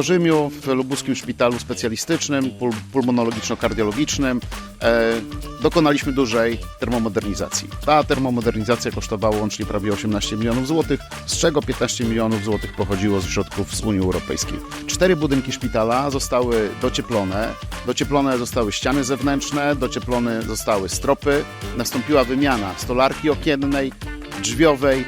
Świętorzymiu, w Lubuskim Szpitalu Specjalistycznym, pul- pulmonologiczno-kardiologicznym e, dokonaliśmy dużej termomodernizacji. Ta termomodernizacja kosztowała łącznie prawie 18 milionów złotych, z czego 15 milionów złotych pochodziło z środków z Unii Europejskiej. Cztery budynki szpitala zostały docieplone, docieplone zostały ściany zewnętrzne, docieplone zostały stropy, nastąpiła wymiana stolarki okiennej, drzwiowej,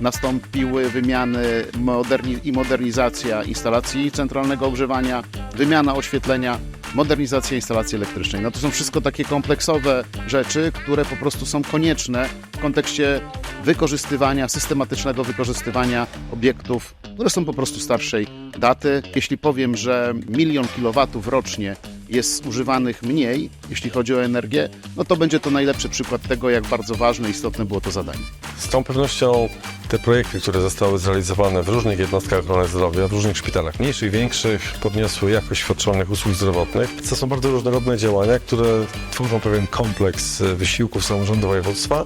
nastąpiły wymiany moderni- i modernizacja instalacji centralnego ogrzewania, wymiana oświetlenia, modernizacja instalacji elektrycznej. No to są wszystko takie kompleksowe rzeczy, które po prostu są konieczne w kontekście wykorzystywania, systematycznego wykorzystywania obiektów, które są po prostu starszej daty. Jeśli powiem, że milion kilowatów rocznie jest używanych mniej, jeśli chodzi o energię, no to będzie to najlepszy przykład tego, jak bardzo ważne i istotne było to zadanie. Z tą pewnością te projekty, które zostały zrealizowane w różnych jednostkach ochrony zdrowia, w różnych szpitalach, mniejszych, większych, podniosły jakość świadczonych usług zdrowotnych. To są bardzo różnorodne działania, które tworzą pewien kompleks e, wysiłków samorządu województwa,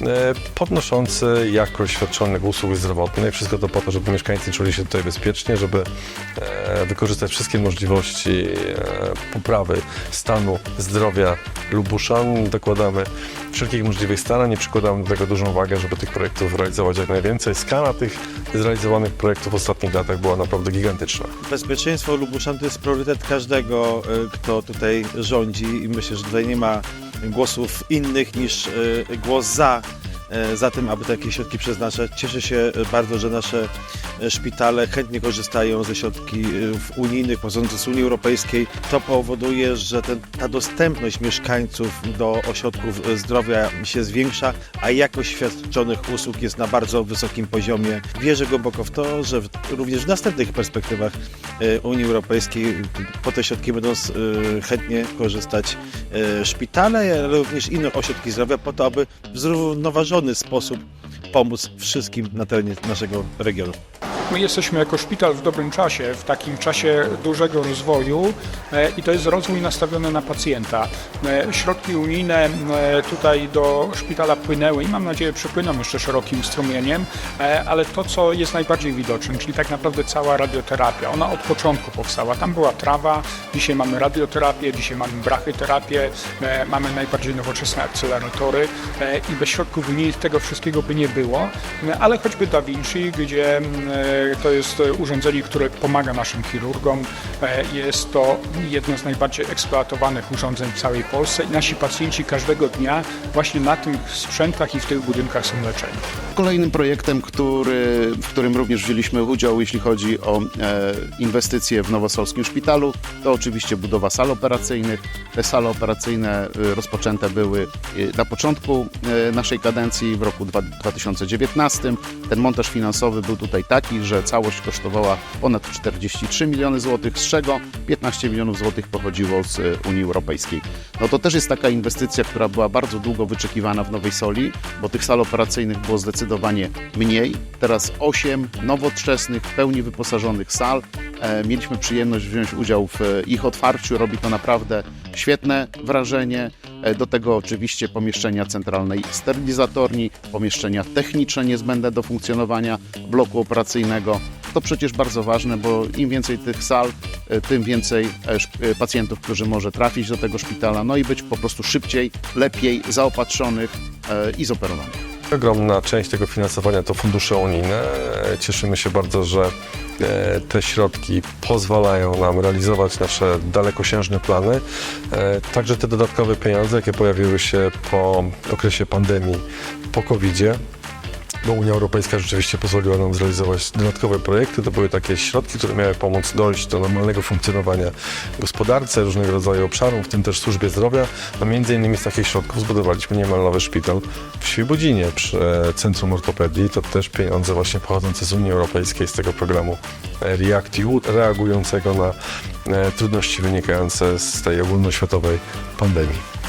e, podnoszący jakość świadczonych usług zdrowotnych. Wszystko to po to, żeby mieszkańcy czuli się tutaj bezpiecznie, żeby e, wykorzystać wszystkie możliwości poprawy stanu zdrowia Lubuszan. Dokładamy wszelkich możliwych starań i przykładamy do tego dużą wagę, żeby tych projektów realizować jak najwięcej. Skala tych zrealizowanych projektów w ostatnich latach była naprawdę gigantyczna. Bezpieczeństwo Lubuszan to jest priorytet każdego, y, kto tutaj rządzi i myślę, że tutaj nie ma głosów innych niż y, głos za, za tym, aby takie środki przeznaczać. Cieszę się y, bardzo, że nasze y, szpitale chętnie korzystają ze środki y, w unijnych, pochodzących z Unii Europejskiej. To powoduje, że ten, ta dostępność mieszkańców do ośrodków zdrowia się zwiększa, a jakość świadczonych usług jest na bardzo wysokim poziomie. Wierzę głęboko w to, że w, również w następnych perspektywach Unii Europejskiej po te środki będą chętnie korzystać szpitale, ale również inne ośrodki zdrowia po to, aby w sposób pomóc wszystkim na terenie naszego regionu. My jesteśmy jako szpital w dobrym czasie, w takim czasie dużego rozwoju e, i to jest rozwój nastawiony na pacjenta. E, Środki unijne e, tutaj do szpitala płynęły i mam nadzieję przypłyną jeszcze szerokim strumieniem, ale to co jest najbardziej widoczne, czyli tak naprawdę cała radioterapia, ona od początku powstała. Tam była trawa, dzisiaj mamy radioterapię, dzisiaj mamy brachyterapię, mamy najbardziej nowoczesne akceleratory i bez środków unijnych tego wszystkiego by nie było, ale choćby Da Vinci, gdzie mm, to jest e, urządzenie, które pomaga naszym chirurgom. E, Jest to jedno z najbardziej eksploatowanych urządzeń w całej Polsce i nasi pacjenci każdego dnia właśnie na tych sprzętach i w tych budynkach są leczeni. Kolejnym projektem, który, w którym również wzięliśmy udział, jeśli chodzi o e, inwestycje w Nowosolskim Szpitalu, to oczywiście budowa sal operacyjnych. Te sale operacyjne e, rozpoczęte były e, na początku e, naszej kadencji w roku dwa- 2019. Ten montaż finansowy był tutaj taki, że całość kosztowała ponad 43 miliony złotych, z czego 15 milionów złotych pochodziło z Unii Europejskiej. No to też jest taka inwestycja, która była bardzo długo wyczekiwana w Nowej Soli, bo tych sal operacyjnych było zdecydowanie mniej. Teraz 8 nowoczesnych, w pełni wyposażonych sal. E, Mieliśmy przyjemność wziąć udział w e, ich otwarciu. Robi to naprawdę świetne wrażenie. E, Do tego oczywiście pomieszczenia centralnej sterylizatorni, pomieszczenia techniczne niezbędne do funkcjonowania bloku operacyjnego. To przecież bardzo ważne, bo im więcej tych sal, tym więcej pacjentów, którzy może trafić do tego szpitala, no i być po prostu szybciej, lepiej zaopatrzonych i zoperowanych. Ogromna część tego finansowania to fundusze unijne. Cieszymy się bardzo, że e, te środki pozwalają nam realizować nasze dalekosiężne plany. E, Także te dodatkowe pieniądze, jakie pojawiły się po okresie pandemii, po COVID-zie, bo Unia Europejska rzeczywiście pozwoliła nam zrealizować dodatkowe projekty. To były takie środki, które miały pomóc dojść do normalnego funkcjonowania gospodarce, różnego rodzaju obszarów, w tym też służbie zdrowia. No między innymi z takich środków zbudowaliśmy niemal nowy szpital w Świebodzinie przy e, Centrum Ortopedii. To też pieniądze właśnie pochodzące z Unii Europejskiej, z tego programu REACT-EU, reagującego na e, trudności wynikające z tej ogólnoświatowej pandemii.